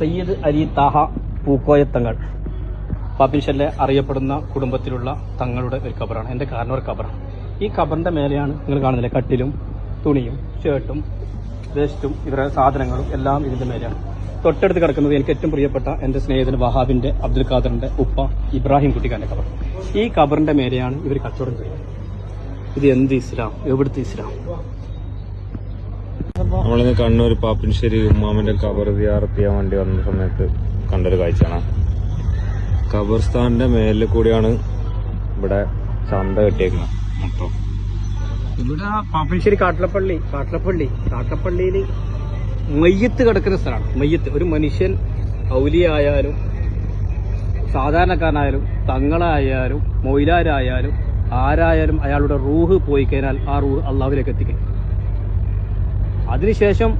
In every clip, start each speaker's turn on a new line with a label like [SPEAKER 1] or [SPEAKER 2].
[SPEAKER 1] സയ്യിദ് അലി താഹ പൂക്കോയത്തങ്ങൾ. പാപ്പിൻഷല്ലെ അറിയപ്പെടുന്ന കുടുംബത്തിലുള്ള തങ്ങളുടെ ഒരു കബറാണ് എന്റെ കാരണവർ കബറാണ് ഈ കബറിന്റെ മേലെയാണ് നിങ്ങൾ കാണുന്നില്ലേ കട്ടിലും തുണിയും ഷർട്ടും വേസ്റ്റും ഇവരുടെ സാധനങ്ങളും എല്ലാം ഇതിന്റെ മേലെയാണ്. തൊട്ടടുത്ത് കിടക്കുന്നത് എനിക്ക് ഏറ്റവും പ്രിയപ്പെട്ട എന്റെ സ്നേഹിതൻ വഹാബിന്റെ അബ്ദുൽ ഖാദറിന്റെ ഉപ്പ ഇബ്രാഹിം കുട്ടിക്കാന്റെ കബർ ഈ കബറിന്റെ മേലെയാണ് ഇവർ കച്ചവടം ചെയ്യുന്നത്. ഇത് എന്ത് ഇസ്ലാം? എവിടുത്തെ ഇസ്ലാം?
[SPEAKER 2] നമ്മളിന്ന് കണ്ണൂർ പാപ്പിൻശ്ശേരി ഉമ്മാമിന്റെ കബർ സിയാറത്ത് വണ്ടി വേണ്ടി വന്ന സമയത്ത് കണ്ടൊരു കാഴ്ചയാണ്. ഖബർസ്ഥാന്റെ മേലിൽ കൂടിയാണ് ഇവിടെ ചന്ത കെട്ടിയേക്കുന്നത് മൊത്തം.
[SPEAKER 1] ഇവിടെ പാപ്പിൻശ്ശേരി കാട്ടിലപ്പള്ളി കാട്ടിലപ്പള്ളി കാട്ടിലപ്പള്ളിയിൽ മയ്യത്ത് കിടക്കുന്ന സ്ഥലമാണ്. മയ്യത്ത്. ഒരു മനുഷ്യൻ ഔലിയായാലും സാധാരണക്കാരനായാലും തങ്ങളായാലും മൊയിലാരായാലും ആരായാലും അയാളുടെ റൂഹ് പോയി കഴിഞ്ഞാൽ ആ റൂഹ് അള്ളാഹുവിലേക്ക് എത്തിക്കും അതിനുശേഷം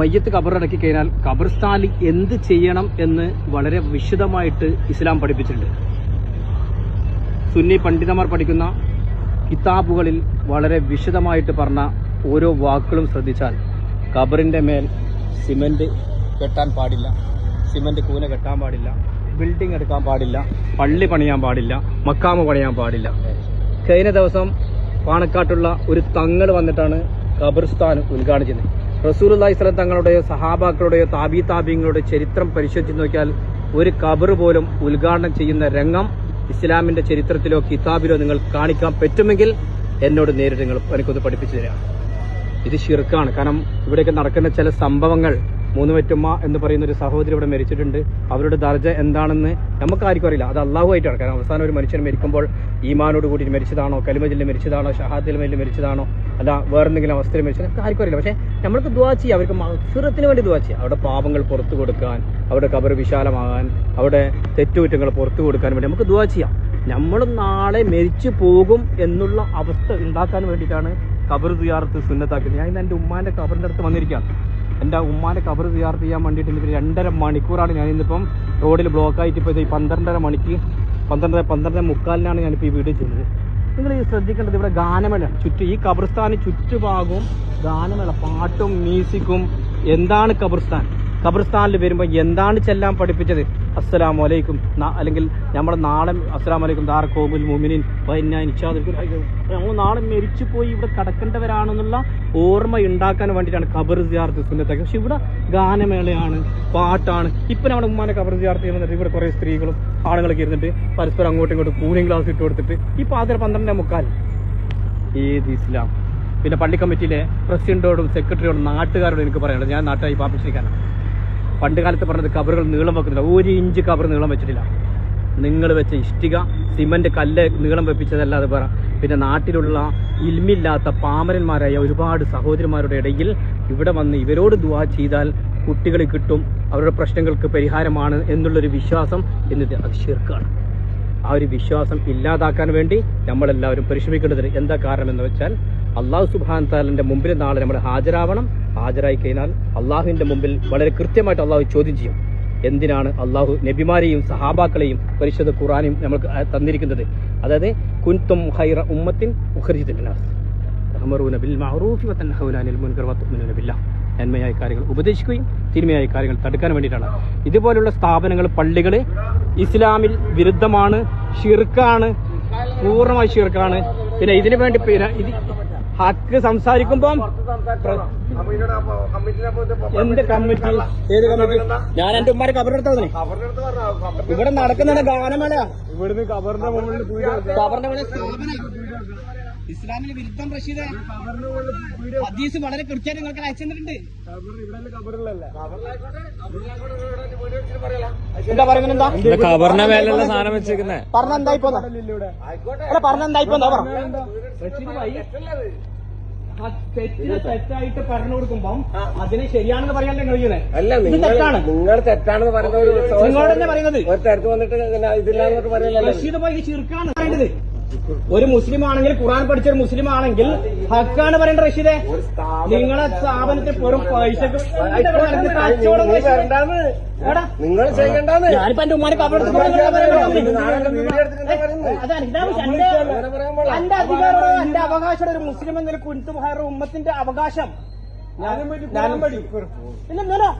[SPEAKER 1] മയ്യത്ത് കബറടക്കി കഴിഞ്ഞാൽ കബർസ്ഥാനിൽ എന്ത് ചെയ്യണം എന്ന് വളരെ വിശദമായിട്ട് ഇസ്ലാം പഠിപ്പിച്ചിട്ടുണ്ട്. സുന്നി പണ്ഡിതന്മാർ പഠിക്കുന്ന കിതാബുകളിൽ വളരെ വിശദമായിട്ട് പറഞ്ഞ ഓരോ വാക്കുകളും ശ്രദ്ധിച്ചാൽ കബറിന്റെ മേൽ സിമന്റ് കെട്ടാൻ പാടില്ല സിമന്റ് കൂന കെട്ടാൻ പാടില്ല ബിൽഡിംഗ് എടുക്കാൻ പാടില്ല പള്ളി പണിയാൻ പാടില്ല മക്കാമ പണിയാൻ പാടില്ല. കഴിഞ്ഞ ദിവസം പാണക്കാട്ടുള്ള ഒരു തങ്ങൾ വന്നിട്ടാണ് ഖബർസ്ഥാൻ ഉദ്ഘാടനം ചെയ്യുന്നത് റസൂൽ സ്വലം തങ്ങളുടെയോ സഹാബാക്കളുടെയോ താബി താബിങ്ങളുടെ ചരിത്രം പരിശോധിച്ച് നോക്കിയാൽ ഒരു ഖബർ പോലും ഉദ്ഘാടനം ചെയ്യുന്ന രംഗം ഇസ്ലാമിന്റെ ചരിത്രത്തിലോ കിതാബിലോ നിങ്ങൾ കാണിക്കാൻ പറ്റുമെങ്കിൽ എന്നോട് നേരിട്ട് നിങ്ങൾ എനിക്കൊന്ന് പഠിപ്പിച്ചു തരാം. ഇത് ഷിർക്കാണ് കാരണം ഇവിടെയൊക്കെ നടക്കുന്ന ചില സംഭവങ്ങൾ മൂന്ന് വെറ്റുമ്മ എന്ന് പറയുന്ന ഒരു സഹോദരി ഇവിടെ മരിച്ചിട്ടുണ്ട്. അവരുടെ ദർജ എന്താണെന്ന് നമുക്കാർക്കും അറിയില്ല. അത് അള്ളാഹുമായിട്ടാണ് കാരണം അവസാനം ഒരു മനുഷ്യൻ മരിക്കുമ്പോൾ ഈമാനോട് കൂടി മരിച്ചതാണോ കലിമജിൽ മരിച്ചതാണോ ഷഹാദിൽ മേലിൽ മരിച്ചതാണോ അല്ല വേറെന്തെങ്കിലും അവസ്ഥയിൽ മരിച്ചത് നമുക്ക് ആർക്കും അറിയില്ല. പക്ഷേ നമ്മൾക്ക് ദുവാ ചെയ്യുക അവർക്ക് മത്സരത്തിന് വേണ്ടി ദുവാ ചെയ്യുക അവിടെ പാപങ്ങൾ പുറത്തു കൊടുക്കാൻ അവിടെ കബർ വിശാലമാകാൻ അവിടെ തെറ്റുകുറ്റങ്ങൾ പുറത്തു കൊടുക്കാൻ വേണ്ടി നമുക്ക് ദുവാ ചെയ്യാം. നമ്മൾ നാളെ മരിച്ചു പോകും എന്നുള്ള അവസ്ഥ ഉണ്ടാക്കാൻ വേണ്ടിയിട്ടാണ് കബർ തുയാർത്ത് സുന്നത്താക്കുന്നത്. ഞാൻ എന്റെ ഉമ്മാന്റെ കബറിന്റെ അടുത്ത് വന്നിരിക്കുകയാണ്. എന്റെ ഉമ്മാന്റെ കബർ സിയാർത്ത് ചെയ്യാൻ വേണ്ടിയിട്ട് ഇന്നിപ്പോൾ രണ്ടര മണിക്കൂറാണ് ഞാൻ ഇന്നിപ്പം റോഡിൽ ബ്ലോക്കായിട്ട് ഇപ്പോൾ ഇത് പന്ത്രണ്ടര മണിക്ക് പന്ത്രണ്ടര പന്ത്രണ്ടര മുക്കാലിനാണ് ഞാനിപ്പോൾ ഈ വീഡിയോ ചെയ്യുന്നത്. നിങ്ങൾ ഈ ശ്രദ്ധിക്കേണ്ടത് ഇവിടെ ഗാനമേളയാണ്. ചുറ്റും ഈ കബർസ്ഥാന് ചുറ്റുഭാഗവും ഗാനമേള പാട്ടും മ്യൂസിക്കും. എന്താണ് കബർസ്ഥാൻ? ഖബർസ്ഥാനിൽ വരുമ്പോൾ എന്താണ് ചെല്ലാൻ പഠിപ്പിച്ചത്? അസ്സലാം വലൈക്കും അല്ലെങ്കിൽ നമ്മുടെ നാളെ അസ്സലാമു വലൈക്കും ദാർ കോബുൽ മുമിനിൻ നമ്മൾ നാളെ മരിച്ചു പോയി ഇവിടെ കടക്കേണ്ടവരാണെന്നുള്ള ഓർമ്മ ഉണ്ടാക്കാൻ വേണ്ടിയിട്ടാണ് ഖബർ സിയാർത്ത് സുന്നത്തൊക്കെ. പക്ഷെ ഇവിടെ ഗാനമേളയാണ് പാട്ടാണ്. ഇപ്പം നമ്മുടെ ഉമ്മാനെ ഖബർ സിയാർത്ത് വന്നിട്ട് ഇവിടെ കുറേ സ്ത്രീകളും ആളുകളൊക്കെ ഇരുന്നിട്ട് പരസ്പരം അങ്ങോട്ടും ഇങ്ങോട്ടും കൂളിംഗ് ഗ്ലാസ് ഇട്ട് കൊടുത്തിട്ട് ഈ പാതിര പന്ത്രണ്ടേ മുക്കാൽ. ഏത് ഇസ്ലാം? പിന്നെ പള്ളി കമ്മിറ്റിയിലെ പ്രസിഡന്റോടും സെക്രട്ടറിയോടും നാട്ടുകാരോടും എനിക്ക് പറയാനുള്ളത്. ഞാൻ നാട്ടായി പാപ്പിച്ചിരിക്കാനാണ് പണ്ട് കാലത്ത് പറഞ്ഞത് കബറുകൾ നീളം വെക്കുന്നില്ല. ഒരു ഇഞ്ച് കബർ നീളം വെച്ചിട്ടില്ല. നിങ്ങൾ വെച്ച ഇഷ്ടിക സിമന്റ് കല്ല് നീളം വെപ്പിച്ചതല്ലാതെ പറ. പിന്നെ നാട്ടിലുള്ള ഇൽമില്ലാത്ത പാമരന്മാരായ ഒരുപാട് സഹോദരന്മാരുടെ ഇടയിൽ ഇവിടെ വന്ന് ഇവരോട് ദുവാ ചെയ്താൽ കുട്ടികൾ കിട്ടും അവരുടെ പ്രശ്നങ്ങൾക്ക് പരിഹാരമാണ് എന്നുള്ളൊരു വിശ്വാസം എന്നിട്ട് അത് ശിർക്കാണ്. ആ ഒരു വിശ്വാസം ഇല്ലാതാക്കാൻ വേണ്ടി നമ്മളെല്ലാവരും പരിശ്രമിക്കേണ്ടത് എന്താ കാരണം എന്ന് വെച്ചാൽ അള്ളാഹു സുബാൻ താലിന്റെ മുമ്പിൽ നാളെ നമ്മൾ ഹാജരാവണം. ഹാജരായി കഴിഞ്ഞാൽ അള്ളാഹുവിന്റെ മുമ്പിൽ വളരെ കൃത്യമായിട്ട് അള്ളാഹു ചോദ്യം ചെയ്യും. എന്തിനാണ് അള്ളാഹു നബിമാരെയും സഹാബാക്കളെയും പരിശുദ്ധ ഖുറാനും നമുക്ക് തന്നിരിക്കുന്നത്? അതായത് കുൻതും ഹൈറ ഉമ്മത്തിൻ ഉഖർജിത്തിനാസ് തഅമറൂന ബിൽ മഅറൂഫി വത്തൻ അനിൽ മുൻകർ നന്മയായ കാര്യങ്ങൾ ഉപദേശിക്കുകയും തിന്മയായ കാര്യങ്ങൾ തടുക്കാൻ വേണ്ടിയിട്ടാണ്. ഇതുപോലുള്ള സ്ഥാപനങ്ങൾ പള്ളികൾ ഇസ്ലാമിൽ വിരുദ്ധമാണ് ഷിർക്കാണ് പൂർണമായി ഷിർക്കാണ് പിന്നെ ഇതിനു വേണ്ടി പിന്നെ ഇത് ഹക്ക് സംസാരിക്കുമ്പോൾ എന്ത് കമ്മിറ്റി? ഏത് കമ്മിറ്റി? ഞാൻ എന്റെ ഉമ്മാരെ കബറെടുത്തേ ഇവിടെ നടക്കുന്ന ഗാനമേള.
[SPEAKER 2] ഇവിടുന്ന് കബറിന്റെ മുകളിൽ
[SPEAKER 1] കബറിന്റെ മുകളിൽ ഇസ്ലാമിന് വിരുദ്ധം റഷീദ്. ഹദീസ് വളരെ കൃത്യമായിട്ട് നിങ്ങൾക്ക് അയച്ചു തന്നിട്ടുണ്ട്. എന്താ പറയുന്നത് എന്താ?
[SPEAKER 2] മേലുള്ള സാധനം വെച്ചേക്കുന്നേ
[SPEAKER 1] പറഞ്ഞ എന്തായി പോന്ന? പറഞ്ഞ എന്തായി പോന്ന? തെറ്റിന് തെറ്റായിട്ട് പറഞ്ഞു കൊടുക്കുമ്പം അതിനെ ശരിയാണെന്ന് പറയാൻ കഴിയുന്നത്
[SPEAKER 3] അല്ല നിങ്ങൾ
[SPEAKER 1] തെറ്റാണ്.
[SPEAKER 3] നിങ്ങൾ തെറ്റാണെന്ന് പറയുന്ന ഒരു
[SPEAKER 1] നിങ്ങളോട് തന്നെ പറയുന്നത്.
[SPEAKER 3] ഒരു തരത്ത് വന്നിട്ട് ഇങ്ങനെ ഇതില്ലാന്നൊക്കെ പറയലല്ലോ?
[SPEAKER 1] റഷീദ് ഭായി ചീർക്കാണ് പറയേണ്ടത് ഒരു മുസ്ലിം ആണെങ്കിൽ ഖുറാൻ പഠിച്ച ഒരു മുസ്ലിം ആണെങ്കിൽ ഹക്കാണ് പറയേണ്ട റഷീദേ? നിങ്ങളെ സ്ഥാപനത്തിൽ വെറും പൈസക്ക്
[SPEAKER 3] നിങ്ങൾ ചെയ്യണ്ടാന്ന്?
[SPEAKER 1] ഞാനിപ്പോ എന്റെ ഉമ്മാനെ കബറെടുത്ത് എന്റെ അധികാരമോ എന്റെ അവകാശം ഒരു മുസ്ലിം എന്ന കുരുത്തു ബഹാറ ഉമ്മത്തിന്റെ അവകാശം. പിന്നെ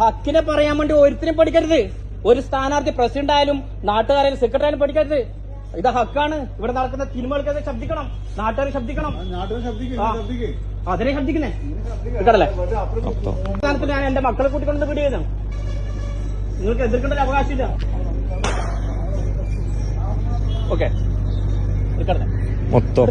[SPEAKER 1] ഹക്കിനെ പറയാൻ വേണ്ടി ഒരുത്തിനും പഠിക്കരുത്. ഒരു സ്ഥാനാർത്ഥി പ്രസിഡന്റ് ആയാലും നാട്ടുകാരായാലും സെക്രട്ടറി ആയാലും പഠിക്കരുത്. ഇത് ഹക്കാണ്. ഇവിടെ നടക്കുന്ന തിരുമകൾക്കത് ശബ്ദിക്കണം. നാട്ടുകാർ ശബ്ദിക്കണം. അതിനെ ശബ്ദിക്കുന്നേ. കേട്ടല്ലേ? സ്ഥാനത്ത് ഞാൻ എന്റെ മക്കളെ കൂട്ടിക്കൊണ്ട് വീട് ചെയ്തു നിങ്ങൾക്ക് എതിർക്കേണ്ട ഒരു അവകാശമില്ല. ഓക്കെ.
[SPEAKER 2] മൊത്തം.